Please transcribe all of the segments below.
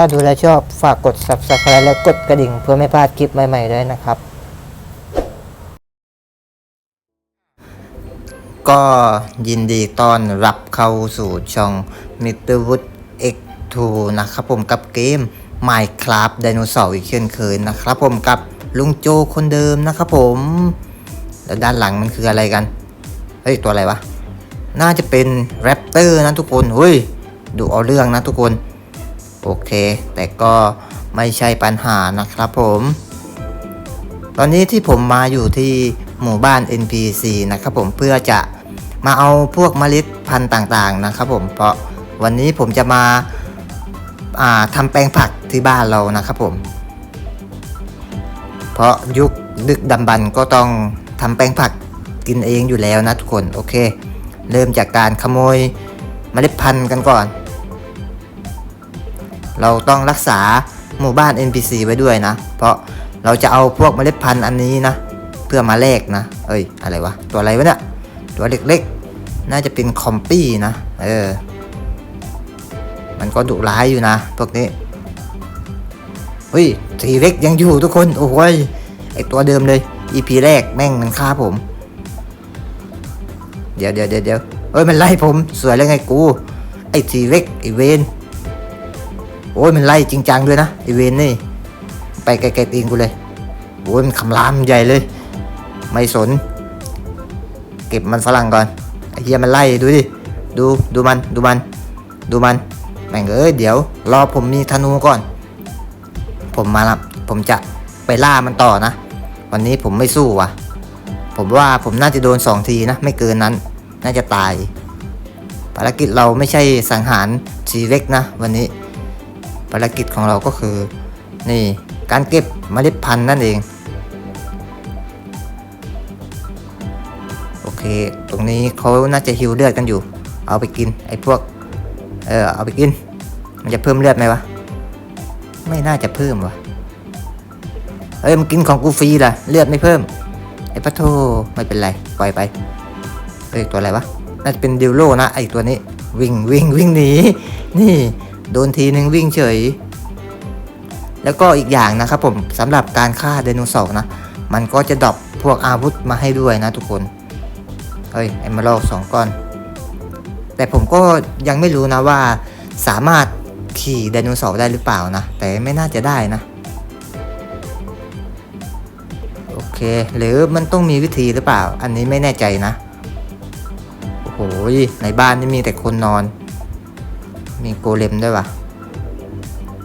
ถ้าดูแลชอบฝากกด subscribe และกดกระดิ่ง เพื่อไม่พลาดคลิปใหม่ๆด้วยนะครับ ก็ยินดีต้อนรับเข้าสู่ช่อง Mr. Wood X2 นะครับผมกับเกม Minecraft ไดโนเสาร์อีกเช่นเคยนะครับผมกับลุงโจคนเดิมนะครับผม แล้วด้านหลังมันคืออะไรกัน เฮ้ย ตัวอะไรวะ น่าจะเป็นแรปเตอร์นะทุกคน เฮ้ย ดูเอาเรื่องนะทุกคน โอเค แต่ก็ไม่ใช่ปัญหานะครับผม ตอนนี้ที่ผมมาอยู่ที่หมู่บ้าน NPC นะครับผมเพื่อจะมาเอาพวกเมล็ดพันธุ์ต่างๆนะครับผมเพราะวันนี้ผมจะมาาทำแปลงผักที่บ้านเรานะครับผม เพราะยุคดึกดำบรรพ์ก็ต้องทำแปลงผักกินเองอยู่แล้วนะทุกคนโอเค เริ่มจากการขโมยเมล็ดพันธุ์กันก่อน เราต้องรักษาหมู่บ้าน NPC ไว้ด้วยนะ เพราะเราจะเอาพวกเมล็ดพันธุ์อันนี้นะ เพื่อมาแลกนะ เอ้ย อะไรวะ ตัวอะไรวะเนี่ย ตัวเล็กๆ น่าจะเป็นคอมปี้นะ เออ มันก็ดุร้ายอยู่นะ พวกนี้ เฮ้ยทีเล็กยังอยู่ทุกคน โอ้ย ไอตัวเดิมเลย EP แรกแม่งมันฆ่าผม เดี๋ยวเดี๋ยวเดี๋ยวเดี๋ยวเอ้ย มันไล่ผม สวยแล้วไงกู ไอทีเล็กไอเวน โอ้ยมันไล่จริงจังด้วยนะไอเวนนี่ ไปไกลๆตีนกูเลยโอ้ยมันคำรามใหญ่เลย ไม่สน เก็บมันฝรั่งก่อนไอเฮียมันไล่ดูดิดูดูมันดูมัน ดูมันแม่งเอ้ยเดี๋ยว รอผมมีธนูก่อน ผมมาละผมจะไปล่ามันต่อนะ วันนี้ผมไม่สู้ว่ะ ผมว่าผมน่าจะโดนสองทีนะ ไม่เกินนั้น น่าจะตาย ภารกิจเราไม่ใช่สังหารทีเล็กนะ วันนี้ ภารกิจของเราก็คือ นี่การเก็บเมล็ดพันธุ์นั่นเอง โอเค ตรงนี้เขาน่าจะฮิวเลือดกันอยู่ เอาไปกินไอ้พวก เออเอาไปกิน มันจะเพิ่มเลือดไหมวะ ไม่น่าจะเพิ่มวะเอ้ยมันกินของกูฟรีล่ะ เลือดไม่เพิ่ม ไอ้ปะโทไม่เป็นไรปล่อยไปเอ้ยตัวอะไรวะ น่าจะเป็นดิวโลนะไอ้ตัวนี้ วิ่งวิ่งวิ่งหนี นี่ โดนทีนึงวิ่งเฉย แล้วก็อีกอย่างนะครับผมสำหรับการฆ่าไดโนเสาร์นะ มันก็จะดรอปพวกอาวุธมาให้ด้วยนะทุกคน เฮ้ยไอมาลอกสองก้อน แต่ผมก็ยังไม่รู้นะว่าสามารถขี่ไดโนเสาร์ได้หรือเปล่านะ แต่ไม่น่าจะได้นะโอเค หรือมันต้องมีวิธีหรือเปล่า อันนี้ไม่แน่ใจนะ โอ้โหในบ้านนี่มีแต่คนนอน มีโกเลมด้วยวะ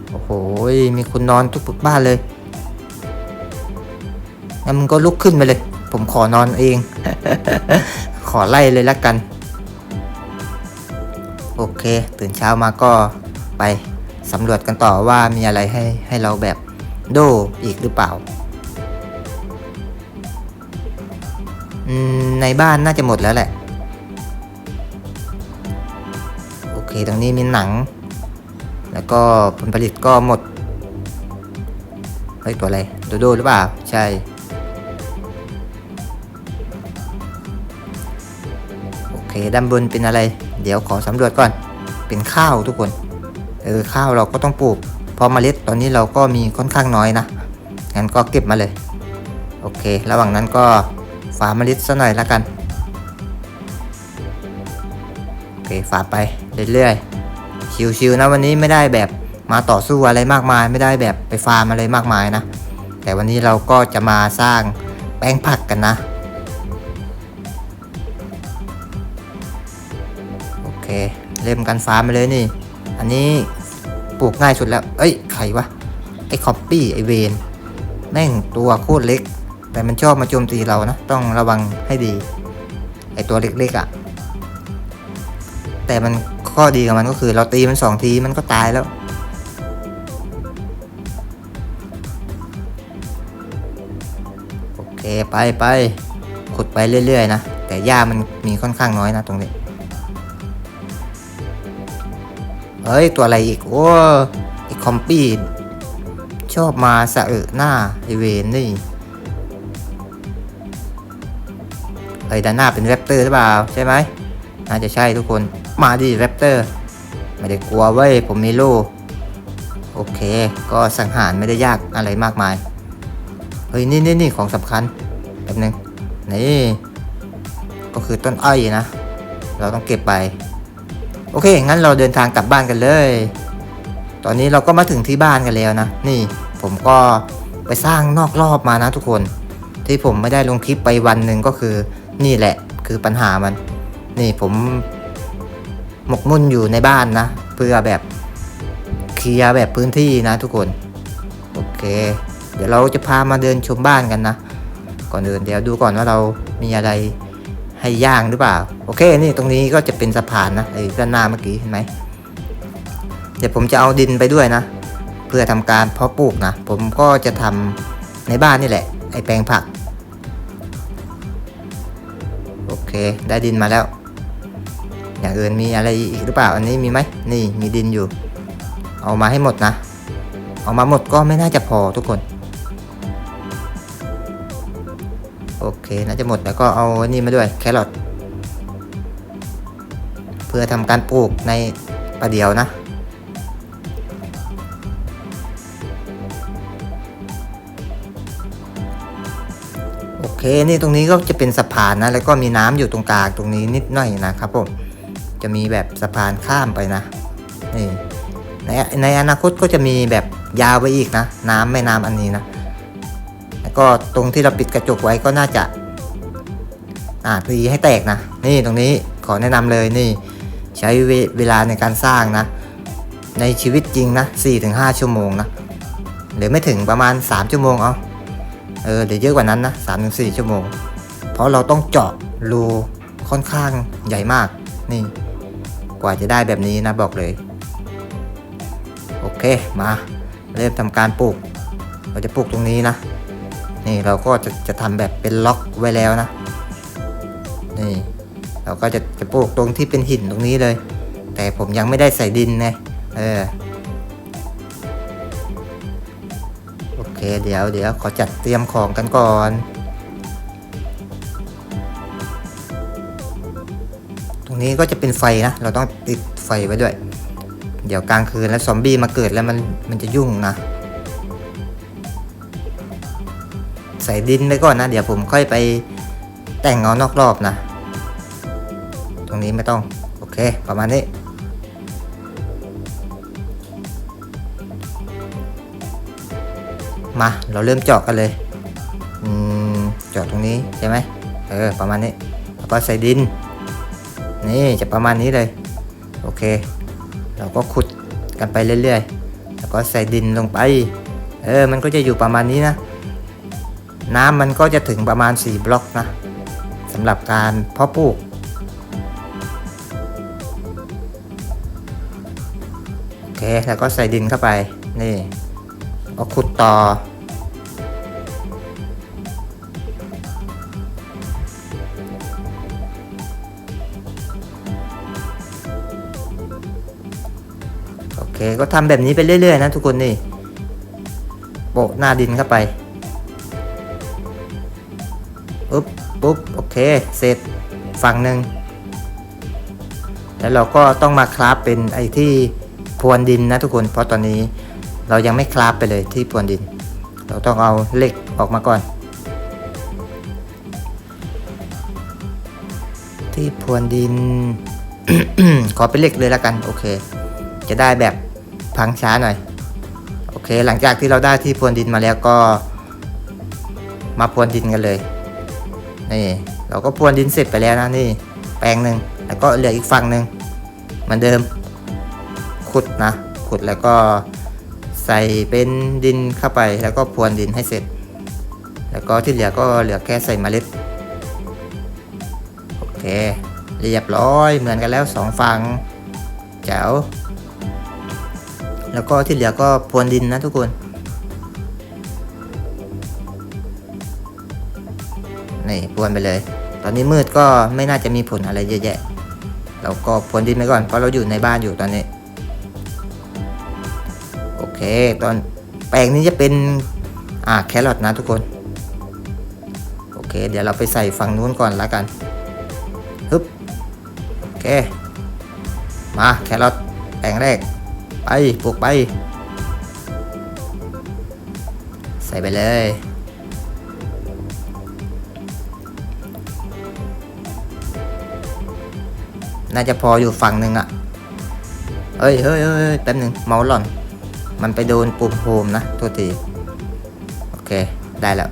โอ้โห มีคนนอนทุกบ้านเลย งั้นมึงก็ลุกขึ้นไปเลย ผมขอนอนเอง ขอไล่เลยละกัน โอเค ตื่นเช้ามาก็ไปสำรวจกันต่อว่ามีอะไรให้ให้เราแบบโดอีกหรือเปล่า ในบ้านน่าจะหมดแล้วแหละ เคตรงนี้มีหนัง แล้วก็ผลผลิตก็หมดเฮ้ยตัวอะไรโดโดหรือเปล่า ใช่ โอเคด้านบนเป็นอะไร เดี๋ยวขอสำรวจก่อน เป็นข้าวทุกคน เออข้าวเราก็ต้องปลูกพราะเมล็ดตอนนี้เราก็มีค่อนข้างน้อยนะ งั้นก็เก็บมาเลย โอเค ระหว่างนั้นก็ฝาเมล็ดซะหน่อยละกัน โอเคฝาไป เรื่อยๆ ชิวๆนะวันนี้ไม่ได้แบบมาต่อสู้อะไรมากมาย ไม่ได้แบบไปฟาร์มอะไรมากมายนะ แต่วันนี้เราก็จะมาสร้างแป้งผักกันนะ โอเค เริ่มกันฟาร์มไปเลยนี่ อันนี้ปลูกง่ายสุดแล้ว เอ้ยใครวะ ไอ้คอปปี้ไอเวนแม่งตัวโคตรเล็ก แต่มันชอบมาโจมตีเรานะ ต้องระวังให้ดี ไอตัวเล็กๆอะ่ะ แต่มัน ข้อดีของมันก็คือ เราตีมันสองทีมันก็ตายแล้วโอเคไปไปขุดไปเรื่อยๆนะแต่หญ้ามันมีค่อนข้างน้อยนะตรงนี้เฮ้ย ตัวอะไรอีก โอ้ไอคอมปี้ชอบมาสะเอะหน้าไอเวนนี่เฮ้ยด้านหน้าเป็นแรปเตอร์หรือเปล่า ใช่ไหมน่าจะใช่ทุกคน มาดิแรปเตอร์ ไม่ได้กลัวเว้ย ผมมีโล่โอเค ก็สังหารไม่ได้ยากอะไรมากมาย เฮ้ย นี่นี่นี่ของสำคัญแป๊บนึง นี่ ก็คือต้นอ้อยนะ เราต้องเก็บไป โอเค งั้นเราเดินทางกลับบ้านกันเลย ตอนนี้เราก็มาถึงที่บ้านกันแล้วนะ นี่ผมก็ไปสร้างนอกรอบมานะทุกคน ที่ผมไม่ได้ลงคลิปไปวันหนึ่งก็คือ นี่แหละ คือปัญหามัน นี่ผม หมกมุ่นอยู่ในบ้านนะ เพื่อแบบเคลียร์แบบพื้นที่นะทุกคน โอเค เดี๋ยวเราจะพามาเดินชมบ้านกันนะ ก่อนอื่นเดี๋ยวดูก่อนว่าเรามีอะไรให้ย่างหรือเปล่า โอเค นี่ตรงนี้ก็จะเป็นสะพานนะไอ้ด้านหน้าเมื่อกี้เห็นไหมเดี๋ยวผมจะเอาดินไปด้วยนะ เพื่อทำการเพาะปลูกนะ ผมก็จะทำในบ้านนี่แหละ ไอ้แปลงผัก โอเค ได้ดินมาแล้ว อย่างอื่นมีอะไรอีกหรือเปล่าอันนี้มีไหมนี่มีดินอยู่ เอามาให้หมดนะ เอามาหมดก็ไม่น่าจะพอทุกคน โอเคน่าจะหมดแล้วก็เอานนี่มาด้วยแครอทเพื่อทำการปลูกในประเดียวนะโอเค นี่ตรงนี้ก็จะเป็นสะพานนะ แล้วก็มีน้ำอยู่ตรงกลางตรงนี้นิดหน่อยนะครับผม จะมีแบบสะพานข้ามไปนะนี่ในในอนาคตก็จะมีแบบยาวไปอีกนะ น้ำแม่น้ำอันนี้นะแล้วก็ตรงที่เราปิดกระจกไว้ก็น่าจะอ่าตีให้แตกนะ นี่ตรงนี้ขอแนะนำเลยนี่ ใช้เวเวลาในการสร้างนะ ในชีวิตจริงนะ 4-5 ชั่วโมงนะหรือไม่ถึงประมาณ 3 ชั่วโมงเอาเออเดี๋ยวเยอะกว่านั้นนะ3-4ถึงชั่วโมง เพราะเราต้องเจาะรูค่อนข้างใหญ่มากนี่ กว่าจะได้แบบนี้นะบอกเลย โอเคมาเริ่มทำการปลูก เราจะปลูกตรงนี้นะ นี่เราก็จะจะทำแบบเป็นล็อกไว้แล้วนะ นี่ เราก็จะจะปลูกตรงที่เป็นหินตรงนี้เลย แต่ผมยังไม่ได้ใส่ดินไงเออโอเคเดี๋ยวเดี๋ยวขอจัดเตรียมของกันก่อน นี้ก็จะเป็นไฟนะ เราต้องติดไฟไว้ด้วย เดี๋ยวกลางคืนแล้วซอมบี้มาเกิดแล้วมันมันจะยุ่งนะ ใส่ดินไปก่อนนะ เดี๋ยวผมค่อยไปแต่งเอานอกรอบนะ ตรงนี้ไม่ต้อง โอเค ประมาณนี้มาเราเริ่มเจาะกันเลย อืมเจาะตรงนี้ใช่ไหมเออประมาณนี้แล้วก็ใส่ดิน นี่จะประมาณนี้เลย โอเค เราก็ขุดกันไปเรื่อยๆ แล้วก็ใส่ดินลงไป เออ มันก็จะอยู่ประมาณนี้นะ น้ำมันก็จะถึงประมาณ 4 บล็อกนะสำหรับการเพาะปลูกโอเค แล้วก็ใส่ดินเข้าไป นี่ก็ขุดต่อ ก็ทำแบบนี้ไปเรื่อยๆนะทุกคนนี่โปะหน้าดินเข้าไปปุ๊บปุ๊บโอเค เสร็จฝั่งหนึ่งแล้วเราก็ต้องมาคราฟเป็นไอ้ที่พรวนดินนะทุกคนเพราะตอนนี้เรายังไม่คราฟไปเลยที่พรวนดิน เราต้องเอาเหล็กออกมาก่อน ที่พรวนดิน ขอเป็นเหล็กเลยละกันโอเค จะได้แบบ พังช้าหน่อย โอเค หลังจากที่เราได้ที่พรวนดินมาแล้วก็ มาพรวนดินกันเลย นี่ เราก็พรวนดินเสร็จไปแล้วนะนี่ แปลงหนึ่งแล้วก็เหลืออีกฝั่งหนึ่งเหมือนเดิม ขุดนะ ขุดแล้วก็ใส่เป็นดินเข้าไปแล้วก็พรวนดินให้เสร็จ แล้วก็ที่เหลือก็เหลือแค่ใส่เมล็ดโอเค เรียบร้อยเหมือนกันแล้วสองฝั่งแจ๋ว แล้วก็ที่เหลือก็พรวนดินนะทุกคน นี่พรวนไปเลย ตอนนี้มืดก็ไม่น่าจะมีผลอะไรเยอะแยะ เราก็พรวนดินไปก่อนเพราะเราอยู่ในบ้านอยู่ตอนนี้ โอเค ตอนแปลงนี้จะเป็นอ่าแครอทนะทุกคน โอเค เดี๋ยวเราไปใส่ฝั่งนู้นก่อนละกันฮึบโอเค มาแครอทแปลงแรก ไปปลูกไป ใส่ไปเลย น่าจะพออยู่ฝั่งหนึ่งอะเฮ้ยเฮ้ยเฮ้ยเฮ้ยแป๊บหนึ่งเมาส์หล่อน มันไปโดนปุ่มโฮมนะโทษที โอเค ได้แล้ว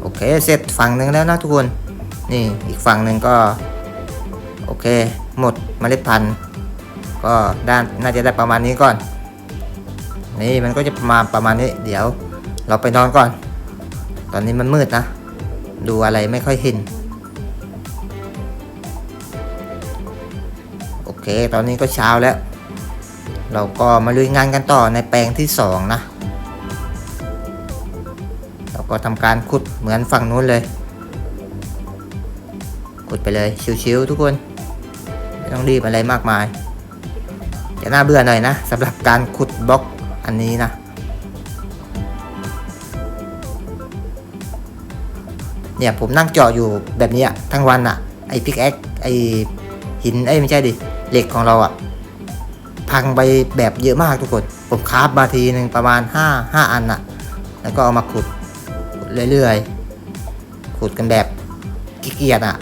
โอเค เสร็จฝั่งหนึ่งแล้วนะทุกคน นี่อีกฝั่งหนึ่งก็ โอเค หมดเมล็ดพันธุ์ ก็ด้านน่าจะได้ประมาณนี้ก่อน นี่มันก็จะมาประมาณนี้ เดี๋ยวเราไปนอนก่อน ตอนนี้มันมืดนะ ดูอะไรไม่ค่อยเห็น โอเค ตอนนี้ก็เช้าแล้ว เราก็มาลุยงานกันต่อในแปลงที่สองนะ เราก็ทำการขุดเหมือนฝั่งนู้นเลย ขุดไปเลยชิวๆทุกคน ไม่ต้องรีบอะไรมากมาย จะน่าเบื่อหน่อยนะสำหรับการขุดบล็อกอันนี้นะ เนี่ยผมนั่งเจาะอยู่แบบนี้ยทั้งวันอะไอพิกแอคไอหินไอไม่ใช่ดิเหล็กของเราอะพังไปแบบเยอะมากทุกคน ผมคราฟมาทีหนึ่งประมาณ 5 5 อันอะแล้วก็เอามาขุดขุดเรื่อยๆ ขุดกันแบบขี้เกียจอะ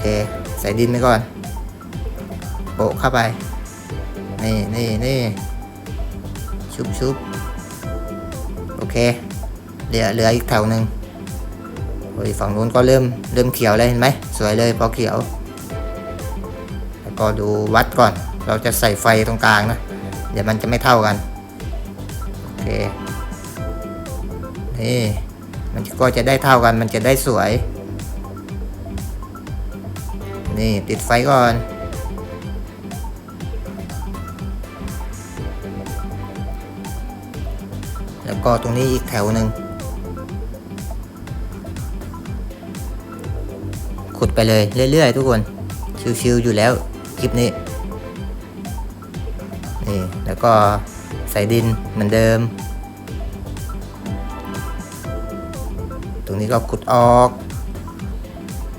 เคใส่ดินไปก่อน โปะเข้าไป นี่นี่นี่ชุบชุบโอเค เหลือเหลืออีกแถวหนึ่งโอ้ยฝั่งนู้นก็เริ่มเริ่มเขียวเลยเห็นไหมสวยเลยพอเขียว แล้วก็ดูวัดก่อน เราจะใส่ไฟตรงกลางนะ เดี๋ยวมันจะไม่เท่ากัน โอเค นี่ มันก็จะได้เท่ากัน มันจะได้สวย นี่ติดไฟก่อนแล้วก็ตรงนี้อีกแถวหนึ่งขุดไปเลยเรื่อยๆทุกคน ชิวๆอยู่แล้วคลิปนี้นี่แล้วก็ใส่ดินเหมือนเดิม ตรงนี้ก็ขุดออก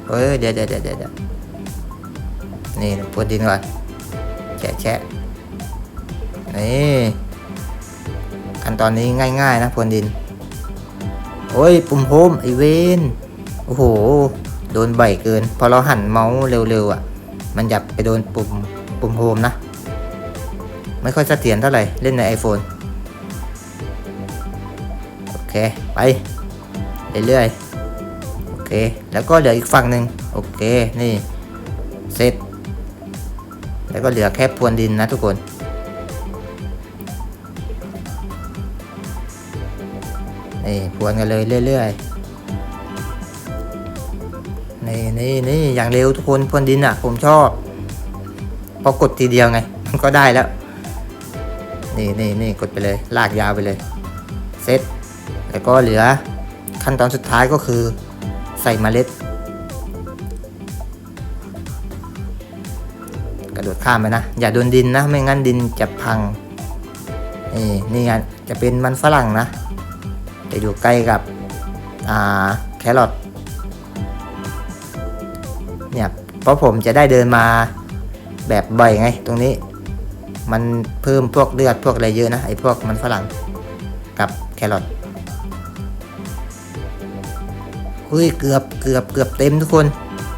เฮ้ยเดี๋ยวเดี๋ยวเดี๋ยวเดี๋ยว นี่พรวดินก่อนแฉะแฉะนี่ขั้นตอนนี้ง่าย ๆ นะพรวนดิน โอ้ย ปุ่มโฮมไอเวนโอ้โห โดนใบเกิน พอเราหันเมาส์เร็วๆอะ มันหยับไปโดนปุ่มปุ่มโฮมนะ ไม่ค่อยเสถียรเท่าไหร่ เล่นใน iPhone โอเค ไป เรื่อยๆ โอเค แล้วก็เหลืออีกฝั่งหนึ่งโอเค นี่ เสร็จ แล้วก็เหลือแค่พรวนดินนะทุกคน นี่พรวนกันเลยเรื่อยๆ นี่นี่นี่อย่างเร็วทุกคนพรวนดินอะ ผมชอบพอกดทีเดียวไง มันก็ได้แล้ว นี่นี่นี่กดไปเลย ลากยาวไปเลยเสร็จแล้วก็เหลือขั้นตอนสุดท้ายก็คือใส่เมล็ด ข้ามไปนะ อย่าโดนดินนะ ไม่งั้นดินจะพัง นี่นี่ไงจะเป็นมันฝรั่งนะ จะอยู่ใกล้กับ อ่า แครอท เนี่ย เพราะผมจะได้เดินมาแบบบ่อยไง ตรงนี้ มันเพิ่มพวกเลือดพวกอะไรเยอะนะ ไอ้พวกมันฝรั่ง กับแครอทเฮ้ยเกือบเกือบเกือบเต็มทุกคน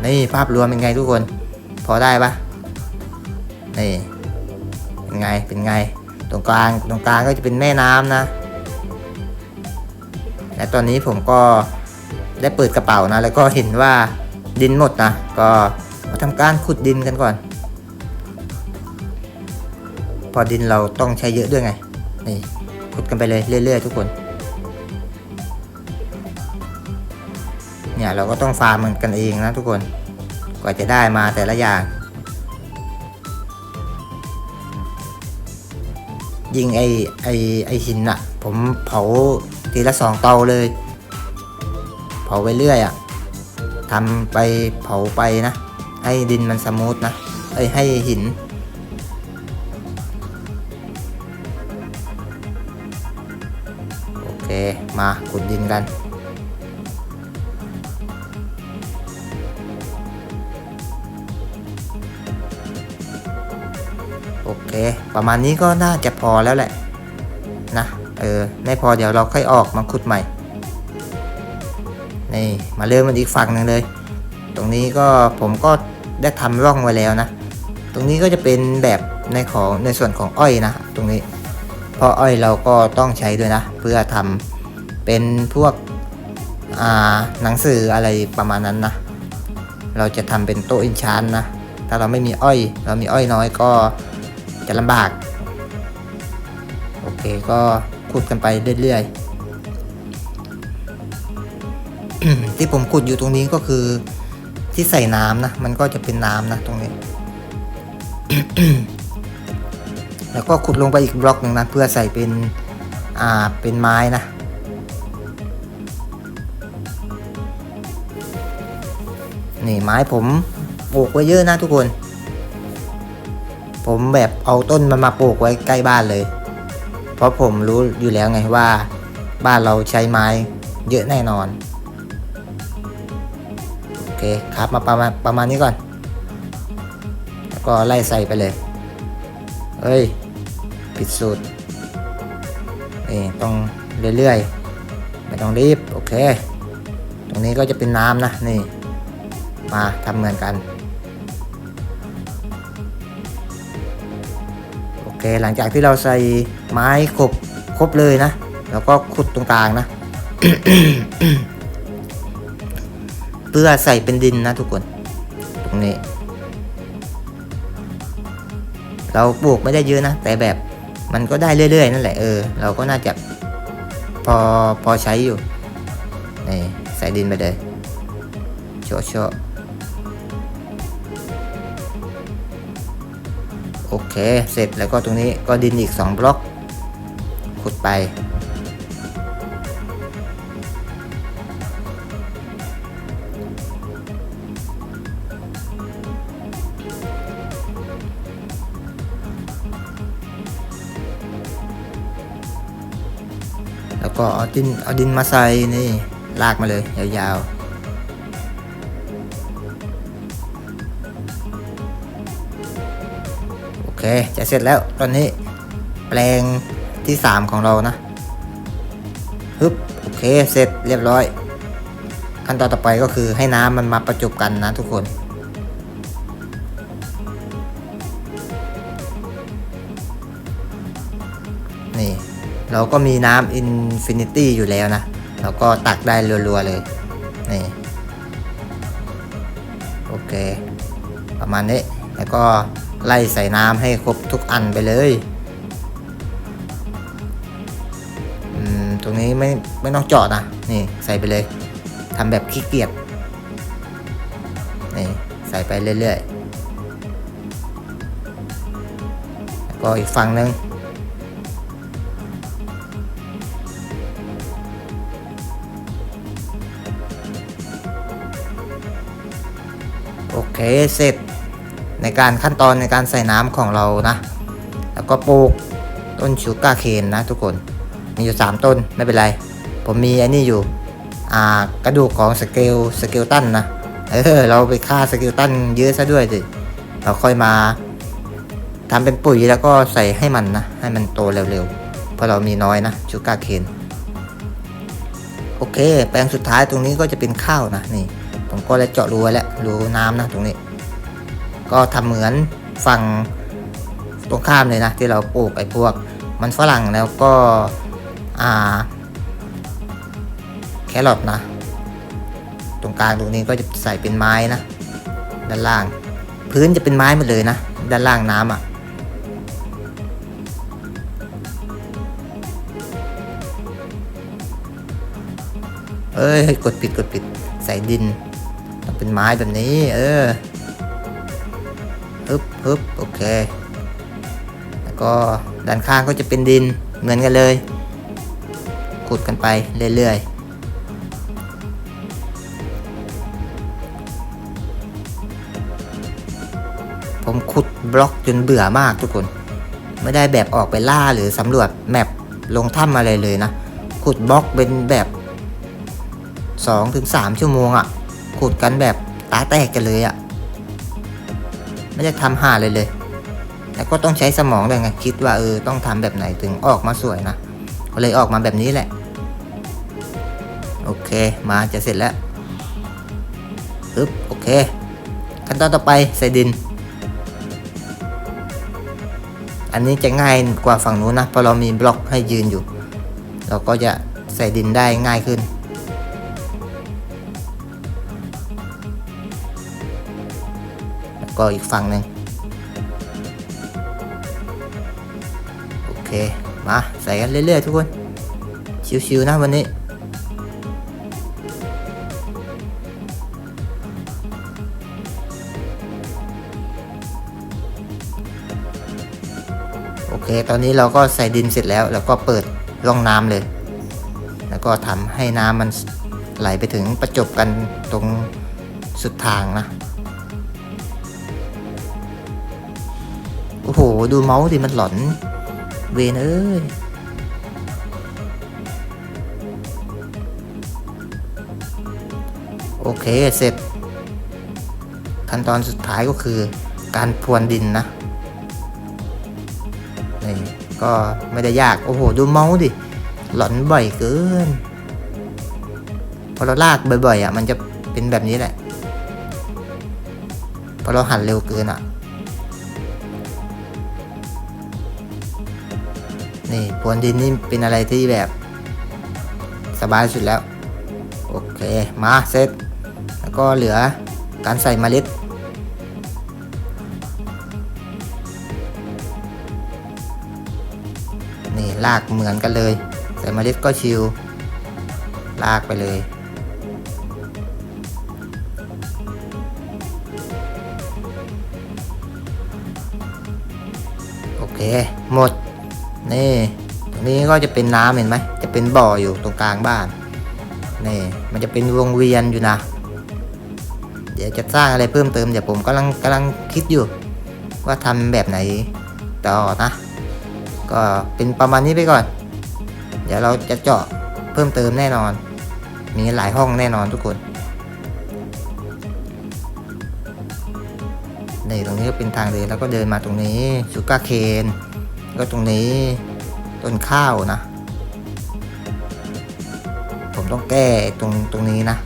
นี่ภาพรวมเป็นไงทุกคน พอได้ปะ นี่เป็นไงเป็นไง ตรงกลางตรงกลางก็จะเป็นแม่น้ำนะ และตอนนี้ผมก็ได้เปิดกระเป๋านะ แล้วก็เห็นว่าดินหมดนะ ก็มาทำการขุดดินกันก่อน พอดินเราต้องใช้เยอะด้วยไงนี่ขุดกันไปเลยเรื่อยๆทุกคนเนี่ยเราก็ต้องฟาร์มมันกันเองนะทุกคนกว่าจะได้มาแต่ละอย่าง ยิงไอไอไอหินอะผมเผาทีละสองเตาเลย เผาไปเรื่อยอะทำไปเผาไปนะ ให้ดินมันสมูทนะไอให้หิน โอเค มาขุดดินกัน เค ประมาณนี้ก็น่าจะพอแล้วแหละ นะ เออ ไม่พอเดี๋ยวเราค่อยออกมาขุดใหม่ นี่ มาเริ่มมันอีกฝั่งหนึ่งเลย ตรงนี้ก็ผมก็ได้ทำร่องไว้แล้วนะ ตรงนี้ก็จะเป็นแบบในของในส่วนของอ้อยนะ ตรงนี้ เพราะอ้อยเราก็ต้องใช้ด้วยนะ เพื่อทำเป็นพวกอ่าหนังสืออะไรประมาณนั้นนะ เราจะทำเป็นโต๊ะอินชานนะ ถ้าเราไม่มีอ้อย เรามีอ้อยน้อยก็ จะลำบาก โอเคก็ขุดกันไปเรื่อยๆ ที่ผมขุดอยู่ตรงนี้ก็คือที่ใส่น้ำนะ มันก็จะเป็นน้ำนะตรงนี้ แล้วก็ขุดลงไปอีกบล็อกหนึ่งนะ เพื่อใส่เป็น อ่า เป็นไม้นะนี่ไม้ผมปลูกไว้เยอะนะทุกคน ผมแบบเอาต้นมันมาปลูกไว้ใกล้บ้านเลย เพราะผมรู้อยู่แล้วไงว่า บ้านเราใช้ไม้เยอะแน่นอน โอเคครับมาประมาณประมาณนี้ก่อน แล้วก็ไล่ใส่ไปเลย เอ้ย ผิดสูตรนี่ต้องเรื่อยๆ ไม่ต้องรีบ โอเค ตรงนี้ก็จะเป็นน้ำนะ นี่ มาทำเหมือนกัน หลังจากที่เราใส่ไม้ครบครบเลยนะ แล้วก็ขุดตรงกลางนะ เพื่อใส่เป็นดินนะทุกคน ตรงนี้ เราปลูกไม่ได้เยอะนะ แต่แบบมันก็ได้เรื่อยๆ นั่นแหละเออ เราก็น่าจะพอพอใช้อยู่นี่ใส่ดินไปเลยโชว์โชว์ โอเค เสร็จแล้วก็ตรงนี้ก็ดินอีก 2 บล็อก ขุดไป แล้วก็เอาดินเอาดินมาใส่นี่ ลากมาเลย ยาวๆ เค จะเสร็จแล้วตอนนี้แปลงที่ 3 ของเรานะฮึบโอเคเสร็จเรียบร้อย ขั้นตอนต่อไปก็คือให้น้ำมันมาประจบกันนะทุกคนนี่เราก็มีน้ำอินฟินิตี้อยู่แล้วนะเราก็ตักได้รัวๆเลย นี่ โอเค ประมาณนี้ แล้วก็ ไล่ใส่น้ำให้ครบทุกอันไปเลยตรงนี้ไม่ไม่ต้องเจาะนะนี่ใส่ไปเลยทำแบบขี้เกียจนี่ใส่ไปเรื่อยๆก็อีกฝั่งหนึ่งโอเคเสร็จ ในการขั้นตอนในการใส่น้ำของเรานะ แล้วก็ปลูกต้นชูการ์เคนนะทุกคนมีอยู่ 3 ต้นไม่เป็นไร ผมมีอันนี้อยู่อ่ากระดูกของสเกลสเกลตันนะเออเราไปฆ่าสเกลตันเยอะซะด้วยสิเราค่อยมาทำเป็นปุ๋ยแล้วก็ใส่ให้มันนะ ให้มันโตเร็วๆ เพราะเรามีน้อยนะชูการ์เคนโอเค แปลงสุดท้ายตรงนี้ก็จะเป็นข้าวนะนี่ ผมก็เลยเจาะรูไว้แล้วรูน้ำนะตรงนี้ ก็ทำเหมือนฝั่งตรงข้ามเลยนะ ที่เราปลูกไอ้พวกมันฝรั่งแล้วก็อ่าแครอทนะ ตรงกลางตรงนี้ก็จะใส่เป็นไม้นะ ด้านล่าง พื้นจะเป็นไม้หมดเลยนะ ด้านล่างน้ำอะเอ้ยกดปิดกดปิดใส่ดินต้องเป็นไม้แบบนี้ เออ ฮึบฮึบโอเค แล้วก็ด้านข้างก็จะเป็นดินเหมือนกันเลย ขุดกันไปเรื่อยๆผมขุดบล็อกจนเบื่อมากทุกคน ไม่ได้แบบออกไปล่าหรือสำรวจแมปลงถ้ำอะไรเลยนะ ขุดบล็อกเป็นแบบสองถึงสามชั่วโมงอะ่ะ ขุดกันแบบตาแตกกันเลยอะ่ะ ไม่ได้ทำหาเลยเลย แล้วก็ต้องใช้สมองด้วยไงคิดว่าเออต้องทำแบบไหนถึงออกมาสวยนะก็เลยออกมาแบบนี้แหละ โอเคมาจะเสร็จแล้วปึ๊บโอเค ขั้นตอนต่อไปใส่ดิน อันนี้จะง่ายกว่าฝั่งนู้นนะเพราะเรามีบล็อกให้ยืนอยู่ เราก็จะใส่ดินได้ง่ายขึ้น ก็อีกฝั่งหนึ่งโอเค มาใส่กันเรื่อยๆทุกคน ชิวๆนะวันนี้โอเค ตอนนี้เราก็ใส่ดินเสร็จแล้ว แล้วก็เปิดร่องน้ำเลย แล้วก็ทำให้น้ำมันไหลไปถึงประจบกันตรงสุดทางนะ หดูเมาส์ดิมันหลอน เวนเอ้ยโอเคเสร็จ ขั้นตอนสุดท้ายก็คือการพรวนดินนะนี่ก็ไม่ได้ยาก โอ้โห ดูเมาส์ดิ หลอนบ่อยเกิน พอเราลากบ่อยๆอะ มันจะเป็นแบบนี้แหละ พอเราหันเร็วเกินอะ นี่พรวนดินนี่เป็นอะไรที่แบบสบายสุดแล้ว โอเค มาเสร็จแล้วก็เหลือการใส่เมล็ด นี่ลากเหมือนกันเลย ใส่เมล็ดก็ชิว ลากไปเลยโอเค หมด นี่ตรงนี้ก็จะเป็นน้ำเห็นไหมจะเป็นบ่ออยู่ตรงกลางบ้านนี่มันจะเป็นวงเวียนอยู่นะ เดี๋ยวจะสร้างอะไรเพิ่มเติมเดี๋ยวผมกำลังกำลังคิดอยู่ ว่าทำแบบไหนต่อนะ ก็เป็นประมาณนี้ไปก่อน เดี๋ยวเราจะเจาะเพิ่มเติมแน่นอน มีหลายห้องแน่นอนทุกคนนี่ตรงนี้ก็เป็นทางเดินแล้วก็เดินมาตรงนี้ชูกาเคน ก็ตรงนี้ต้นข้าวนะ ผมต้องแก้ตรงตรงนี้นะ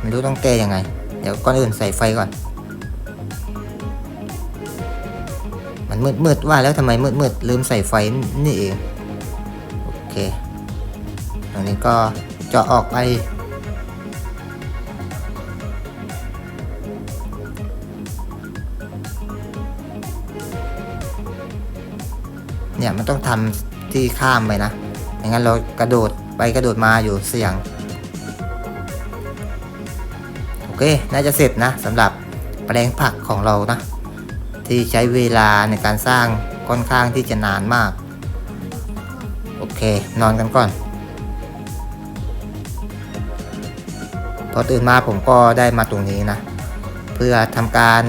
ไม่รู้ต้องแก้ยังไง เดี๋ยวก่อนอื่นใส่ไฟก่อน มันมืดมืดๆว่าแล้วทำไมมืดมืดๆลืมใส่ไฟนี่เอง โอเค ตรงนี้ก็เจาะออกไป เนี่ยมันต้องทำที่ข้ามไปนะไม่งั้นเรากระโดดไปกระโดดมาอยู่เสี่ยง โอเค น่าจะเสร็จนะสำหรับแปลงผักของเรานะ ที่ใช้เวลาในการสร้างค่อนข้างที่จะนานมาก โอเค นอนกันก่อน พอตื่นมาผมก็ได้มาตรงนี้นะ เพื่อทำการ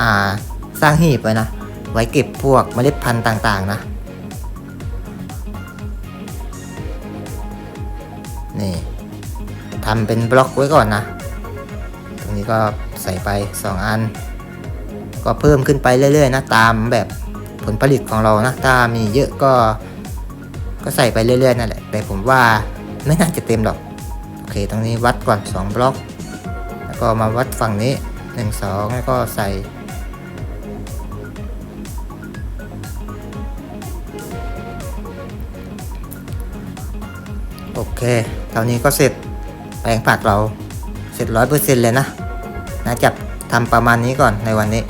อ่า สร้างหีบไว้นะ ไว้เก็บพวกเมล็ดพันธุ์ต่างๆนะ นี่ทำเป็นบล็อกไว้ก่อนนะ ตรงนี้ก็ใส่ไป 2 อัน ก็เพิ่มขึ้นไปเรื่อยๆนะตามแบบผลผลิตของเรานะถ้ามีเยอะก็ก็ใส่ไปเรื่อยๆนั่นแหละ แต่ผมว่าไม่น่าจะเต็มหรอก โอเค ตรงนี้วัดก่อน 2 บล็อก แล้วก็มาวัดฝั่งนี้ 1 2 แล้วก็ใส่ โอเคเท่านี้ก็เสร็จแปลงผักเราเสร็จร้อยเปอร์เซ็นต์เลยนะนะจับทำประมาณนี้ก่อนในวันนี้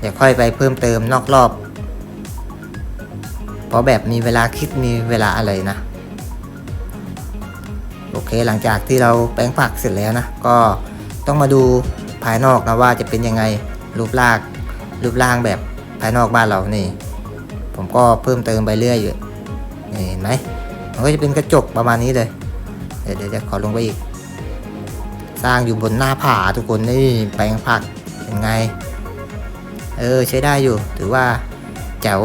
เดี๋ยวค่อยไปเพิ่มเติมนอกรอบ เพราะแบบมีเวลาคิดมีเวลาอะไรนะ โอเคหลังจากที่เราแปลงผักเสร็จแล้วนะ ก็ต้องมาดูภายนอกนะว่าจะเป็นยังไงรูปร่างรูปร่างแบบภายนอกบ้านเรานี่ ผมก็เพิ่มเติมไปเรื่อยอยู่นี่เห็นไหม มันก็จะเป็นกระจกประมาณนี้เลย เดี๋ยวเดี๋ยวขอลงไปอีก สร้างอยู่บนหน้าผาทุกคนนี่แปลงผักเป็นไง เออใช้ได้อยู่ ถือว่าแจ๋ว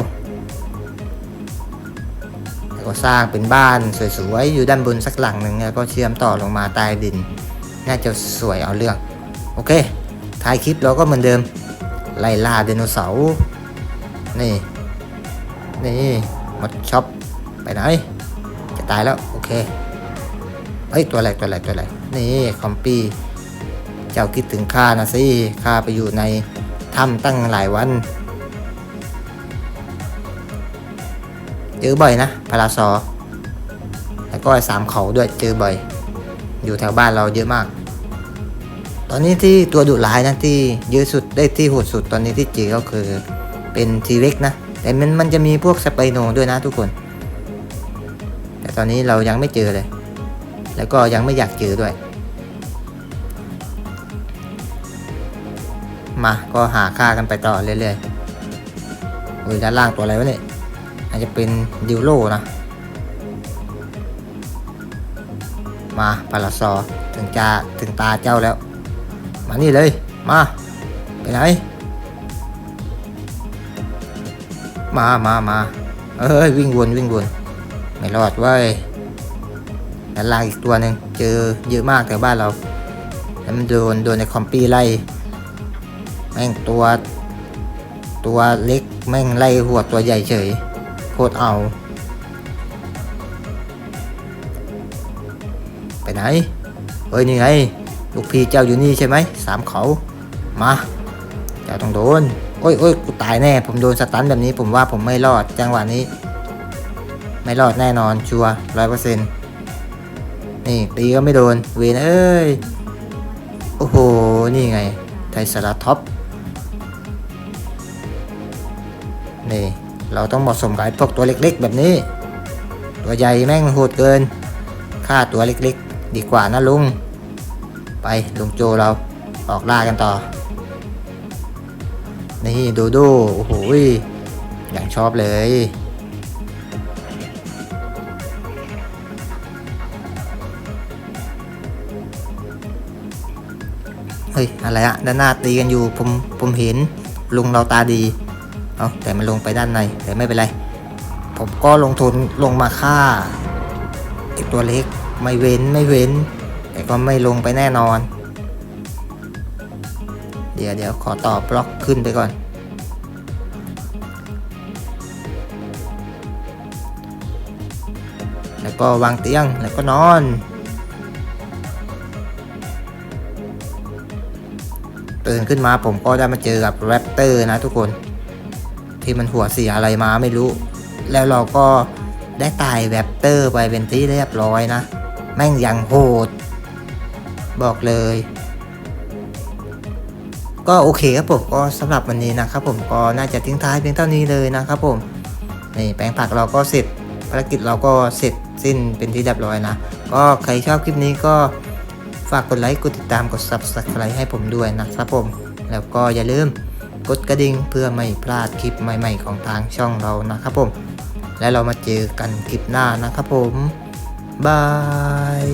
แล้วก็สร้างเป็นบ้านสวยๆอยู่ด้านบนสักหลังหนึ่งแล้วก็เชื่อมต่อลงมาใต้ดิน น่าจะสวยเอาเรื่อง โอเคท้ายคลิปเราก็เหมือนเดิม ไล่ล่าไดโนเสาร์นี่ นี่มดช็อปไปไหน ตายแล้ว โอเคเฮ้ยตัวอะไรตัวอะไรตัวอะไรนี่คอมปี้เจ้าคิดถึงข้านะสิข้าไปอยู่ในถ้ำตั้งหลายวันเจอบ่อยนะพาราซอแล้วก็ไอ้สามเขาด้วยเจอบ่อย อยู่แถวบ้านเราเยอะมาก ตอนนี้ที่ตัวดุร้ายนะที่เยอะสุดได้ที่โหดสุดตอนนี้ที่เจอก็คือเป็นทีเร็กนะ แต่มันมันจะมีพวกสไปโนด้วยนะทุกคน ตอนนี้เรายังไม่เจอเลย แล้วก็ยังไม่อยากเจอด้วย มาก็หาค่ากันไปต่อเรื่อยๆอุ้ยด้านล่างตัวอะไรวะเนี่ยอาจจะเป็นดิวโลนะ มาพาราซอถึงจะถึงตาเจ้าแล้ว มานี่เลย มา ไปไหน มามามาเอ้ยวิ่งวนวิ่งวน ไม่รอดเว้ยด้านล่างอีกตัวหนึ่งเจอเยอะมากแถวบ้านเรา แล้วมันโดนโดนในคอมปี้ไล่แม่งตัว ตัวเล็กแม่งไล่หัวตัวใหญ่เฉย โคตรเอา ไปไหน เฮ้ยนี่ไง ลูกพี่เจ้าอยู่นี่ใช่ไหม สามเขา มา เจ้าต้องโดน โอ้ยโอ้ยกูตายแน่ ผมโดนสตันแบบนี้ผมว่าผมไม่รอดจังหวะนี้ ไม่รอดแน่นอนชัวร้อยเปอร์เซ็นต์นี่ตีก็ไม่โดนเวนเอ้ย โอ้โห นี่ไง ไทสลาท็อป นี่ เราต้องเหมาะสมกับพวกตัวเล็กๆ แบบนี้ ตัวใหญ่แม่งโหดเกินฆ่าตัวเล็กๆ ดีกว่านะลุง ไปลุงโจเราออกล่ากันต่อ นี่ โดโดโอ้โหยอย่างชอบเลย ฮ้ยอะไรอะด้านหน้าตีกันอยู่ผมผมเห็นลุงเราตาดีเอาแต่มันลงไปด้านในแต่ไม่เป็นไร ผมก็ลงทุนลงมาฆ่าไอตัวเล็กไม่เว้นไม่เว้น แต่ก็ไม่ลงไปแน่นอน เดี๋ยวเดี๋ยวขอต่อบล็อกขึ้นไปก่อน แล้วก็วางเตียงแล้วก็นอน ตื่นขึ้นมาผมก็ได้มาเจอกับแรปเตอร์นะทุกคน ที่มันหัวเสียอะไรมาไม่รู้ แล้วเราก็ได้ตายแรปเตอร์ไปเป็นที่เรียบร้อยนะ แม่งยังโหด บอกเลย ก็โอเคครับผมก็สำหรับวันนี้นะครับผมก็น่าจะทิ้งท้ายเพียงเท่านี้เลยนะครับผมนี่แปลงผักเราก็เสร็จภารกิจเราก็เสร็จสิ้นเป็นที่เรียบร้อยนะ ก็ใครชอบคลิปนี้ก็ ฝากกดไลค์กดติดตามกด subscribe ให้ผมด้วยนะครับผม แล้วก็อย่าลืมกดกระดิ่งเพื่อไม่พลาดคลิปใหม่ ๆ ของทางช่องเรานะครับผม และเรามาเจอกันคลิปหน้านะครับผมบาย